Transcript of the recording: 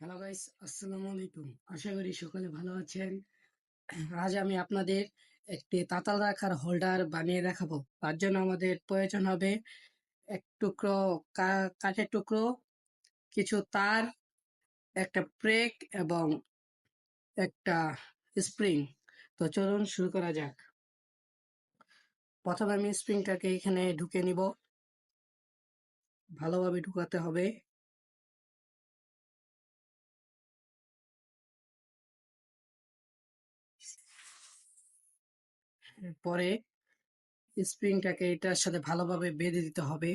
Hello guys আসসালামু আলাইকুম আশা করি সকলে ভালো আছেন। আজ আমি আপনাদের একটি তাতাল রাখার হোল্ডার বানিয়ে দেখাবো। তার জন্য আমাদের প্রয়োজন হবে এক টুকরো কাঠের টুকরো, কিছু তার, একটা ব্রেক এবং একটা স্প্রিং তো চলুন শুরু করা যাক। প্রথমে আমি স্প্রিংটাকে এখানে ঢুকে নিব। ভালোভাবে ঢুকাতে হবে। পরে স্প্রিংটাকে এটার সাথে ভালোভাবে বেঁধে দিতে হবে।